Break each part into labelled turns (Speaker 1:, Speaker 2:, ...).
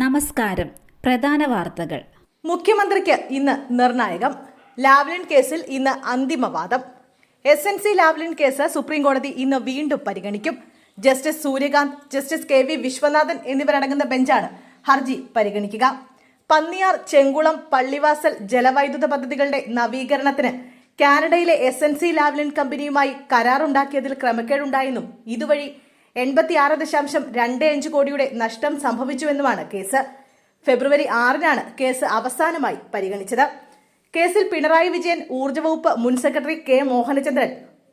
Speaker 1: നമസ്കാരം. പ്രധാന വാർത്തകൾ.
Speaker 2: മുഖ്യമന്ത്രിക്ക് ഇന്ന് നിർണായകം. ലാവ്ലിൻ കേസിൽ ഇന്ന് അന്തിമവാദം. S N C Lavalin case സുപ്രീംകോടതി ഇന്ന് വീണ്ടും പരിഗണിക്കും. Justice Suryakant justice K V Viswanathan എന്നിവരടങ്ങുന്ന ബെഞ്ചാണ് ഹർജി പരിഗണിക്കുക. പന്നിയാർ ചെങ്കുളം പള്ളിവാസൽ ജലവൈദ്യുത പദ്ധതികളുടെ നവീകരണത്തിന് കാനഡയിലെ എസ് എൻ സി ലാവ്ലിൻ കമ്പനിയുമായി കരാറുണ്ടാക്കിയതിൽ ക്രമക്കേടുണ്ടായെന്നും ഇതുവഴി എൺപത്തിയാറ് ദശാംശം രണ്ട് അഞ്ച് കോടിയുടെ നഷ്ടം സംഭവിച്ചുവെന്നുമാണ് കേസ്. ഫെബ്രുവരി ആറിനാണ് കേസ് അവസാനമായി പരിഗണിച്ചത്. കേസിൽ പിണറായി വിജയൻ ഊർജവകുപ്പ് മുൻ സെക്രട്ടറി കെ മോഹനചന്ദ്രൻ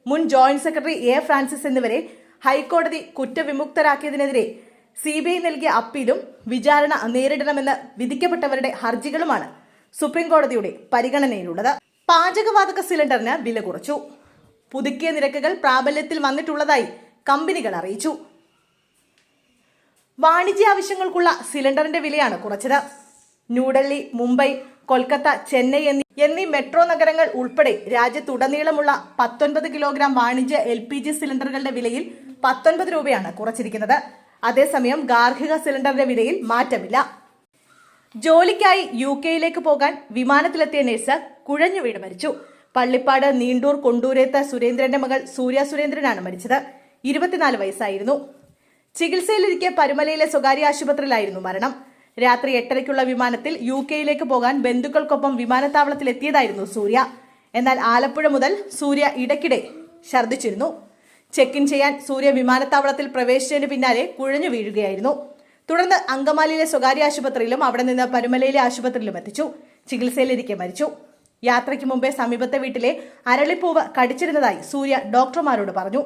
Speaker 2: മുൻ ജോയിന്റ് സെക്രട്ടറി എ ഫ്രാൻസിസ് എന്നിവരെ ഹൈക്കോടതി കുറ്റവിമുക്തരാക്കിയതിനെതിരെ സി ബി ഐ നൽകിയ അപ്പീലും വിചാരണ നേരിടണമെന്ന് വിധിക്കപ്പെട്ടവരുടെ ഹർജികളുമാണ് സുപ്രീംകോടതിയുടെ പരിഗണനയിലുള്ളത്. പാചകവാതക സിലിണ്ടറിന് വില കുറച്ചു. പുതുക്കിയ നിരക്കുകൾ പ്രാബല്യത്തിൽ വന്നിട്ടുള്ളതായി കമ്പനികൾ അറിയിച്ചു. വാണിജ്യ ആവശ്യങ്ങൾക്കുള്ള സിലിണ്ടറിന്റെ വിലയാണ് കുറച്ചത്. ന്യൂഡൽഹി മുംബൈ കൊൽക്കത്ത ചെന്നൈ എന്നീ എന്നീ മെട്രോ നഗരങ്ങൾ ഉൾപ്പെടെ രാജ്യത്തുടനീളമുള്ള പത്തൊൻപത് കിലോഗ്രാം വാണിജ്യ എൽ പി ജി സിലിണ്ടറുകളുടെ വിലയിൽ പത്തൊൻപത് രൂപയാണ് കുറച്ചിരിക്കുന്നത്. അതേസമയം ഗാർഹിക സിലിണ്ടറിന്റെ വിലയിൽ മാറ്റമില്ല. ജോലിക്കായി യു കെയിലേക്ക് പോകാൻ വിമാനത്തിലെത്തിയ നഴ്സ് കുഴഞ്ഞു വീണ് മരിച്ചു. പള്ളിപ്പാട് നീണ്ടൂർ കൊണ്ടൂരേത്ത സുരേന്ദ്രന്റെ മകൾ സൂര്യ സുരേന്ദ്രനാണ് മരിച്ചത്. ഇരുപത്തിനാല് വയസ്സായിരുന്നു. ചികിത്സയിലിരിക്കെ പരുമലയിലെ സ്വകാര്യ ആശുപത്രിയിലായിരുന്നു മരണം. രാത്രി എട്ടരയ്ക്കുള്ള വിമാനത്തിൽ യു കെയിലേക്ക് പോകാൻ ബന്ധുക്കൾക്കൊപ്പം വിമാനത്താവളത്തിൽ എത്തിയതായിരുന്നു സൂര്യ. എന്നാൽ ആലപ്പുഴ മുതൽ സൂര്യ ഇടയ്ക്കിടെ ഛർദ്ദിച്ചിരുന്നു. ചെക്ക് ഇൻ ചെയ്യാൻ സൂര്യ വിമാനത്താവളത്തിൽ പ്രവേശിച്ചതിന് പിന്നാലെ കുഴഞ്ഞു വീഴുകയായിരുന്നു. തുടർന്ന് അങ്കമാലിയിലെ സ്വകാര്യ ആശുപത്രിയിലും അവിടെ നിന്ന് പരുമലയിലെ ആശുപത്രിയിലും എത്തിച്ചു. ചികിത്സയിലിരിക്കെ മരിച്ചു. യാത്രയ്ക്ക് മുമ്പേ സമീപത്തെ വീട്ടിലെ അരളിപ്പൂവ് കടിച്ചിരുന്നതായി സൂര്യ ഡോക്ടർമാരോട് പറഞ്ഞു.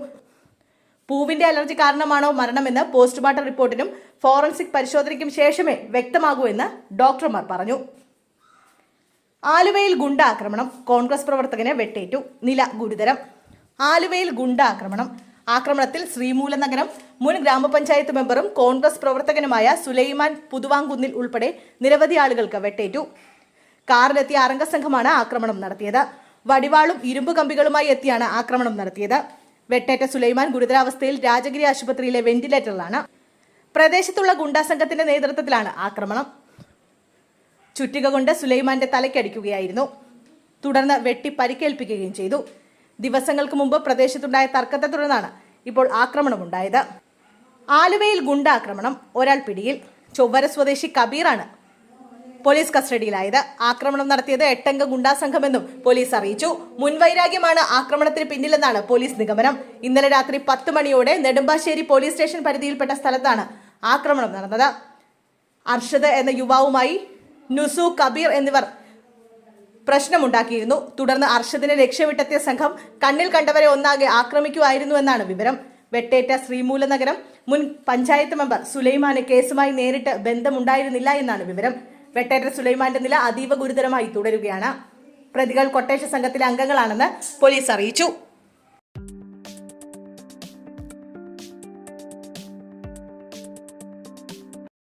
Speaker 2: പൂവിന്റെ അലർജി കാരണമാണോ മരണമെന്ന് പോസ്റ്റ്മോർട്ടം റിപ്പോർട്ടിനും ഫോറൻസിക് പരിശോധനയ്ക്കും ശേഷമേ വ്യക്തമാകൂ എന്ന് ഡോക്ടർമാർ പറഞ്ഞു. ആലുവയിൽ ഗുണ്ടാക്രമണം. കോൺഗ്രസ് പ്രവർത്തകനെ വെട്ടേറ്റു. നില ഗുരുതരം. ആലുവയിൽ ഗുണ്ടാക്രമണം. ആക്രമണത്തിൽ ശ്രീമൂലനഗരം മുൻ ഗ്രാമപഞ്ചായത്ത് മെമ്പറും കോൺഗ്രസ് പ്രവർത്തകനുമായ സുലൈമാൻ പുതുവാങ്കുന്നിൽ ഉൾപ്പെടെ നിരവധി ആളുകൾക്ക് വെട്ടേറ്റു. കാറിലെത്തിയ അറംഗസംഘമാണ് ആക്രമണം നടത്തിയത്. വടിവാളും ഇരുമ്പ് കമ്പികളുമായി എത്തിയാണ് ആക്രമണം നടത്തിയത്. വെട്ടേറ്റ സുലൈമാൻ ഗുരുതരാവസ്ഥയിൽ രാജഗിരി ആശുപത്രിയിലെ വെന്റിലേറ്ററിലാണ്. പ്രദേശത്തുള്ള ഗുണ്ടാ സംഘത്തിന്റെ നേതൃത്വത്തിലാണ് ആക്രമണം. ചുറ്റിക കൊണ്ട് സുലൈമാന്റെ തലയ്ക്കടിക്കുകയായിരുന്നു. തുടർന്ന് വെട്ടി പരിക്കേൽപ്പിക്കുകയും ചെയ്തു. ദിവസങ്ങൾക്ക് മുമ്പ് പ്രദേശത്തുണ്ടായ തർക്കത്തെ തുടർന്നാണ് ഇപ്പോൾ ആക്രമണമുണ്ടായത്. ആലുവയിൽ ഗുണ്ടാക്രമണം ഒരാൾ പിടിയിൽ. ചൊവ്വര സ്വദേശി കബീറാണ് പോലീസ് കസ്റ്റഡിയിലായത്. ആക്രമണം നടത്തിയത് എട്ടംഗ ഗുണ്ടാ സംഘമെന്നും പോലീസ് അറിയിച്ചു. മുൻവൈരാഗ്യമാണ് ആക്രമണത്തിന് പിന്നിലെന്നാണ് പോലീസ് നിഗമനം. ഇന്നലെ രാത്രി പത്ത് മണിയോടെ നെടുമ്പാശ്ശേരി പോലീസ് സ്റ്റേഷൻ പരിധിയിൽപ്പെട്ട സ്ഥലത്താണ് ആക്രമണം നടന്നത്. അർഷദ് എന്ന യുവാവുമായി നുസു കബീർ എന്നിവർ പ്രശ്നമുണ്ടാക്കിയിരുന്നു. തുടർന്ന് അർഷദിനെ രക്ഷവിട്ടെത്തിയ സംഘം കണ്ണിൽ കണ്ടവരെ ഒന്നാകെ ആക്രമിക്കുമായിരുന്നുവെന്നാണ് വിവരം. വെട്ടേറ്റ ശ്രീമൂലനഗരം മുൻ പഞ്ചായത്ത് മെമ്പർ സുലൈമാനെ കേസുമായി നേരിട്ട് ബന്ധമുണ്ടായിരുന്നില്ല എന്നാണ് വിവരം. വെട്ടേറ്റ സുലൈമാന്റെ നില അതീവ ഗുരുതരമായി തുടരുകയാണ്. പ്രതികൾ കൊട്ടേഷ സംഘത്തിലെ അംഗങ്ങളാണെന്ന് പോലീസ് അറിയിച്ചു.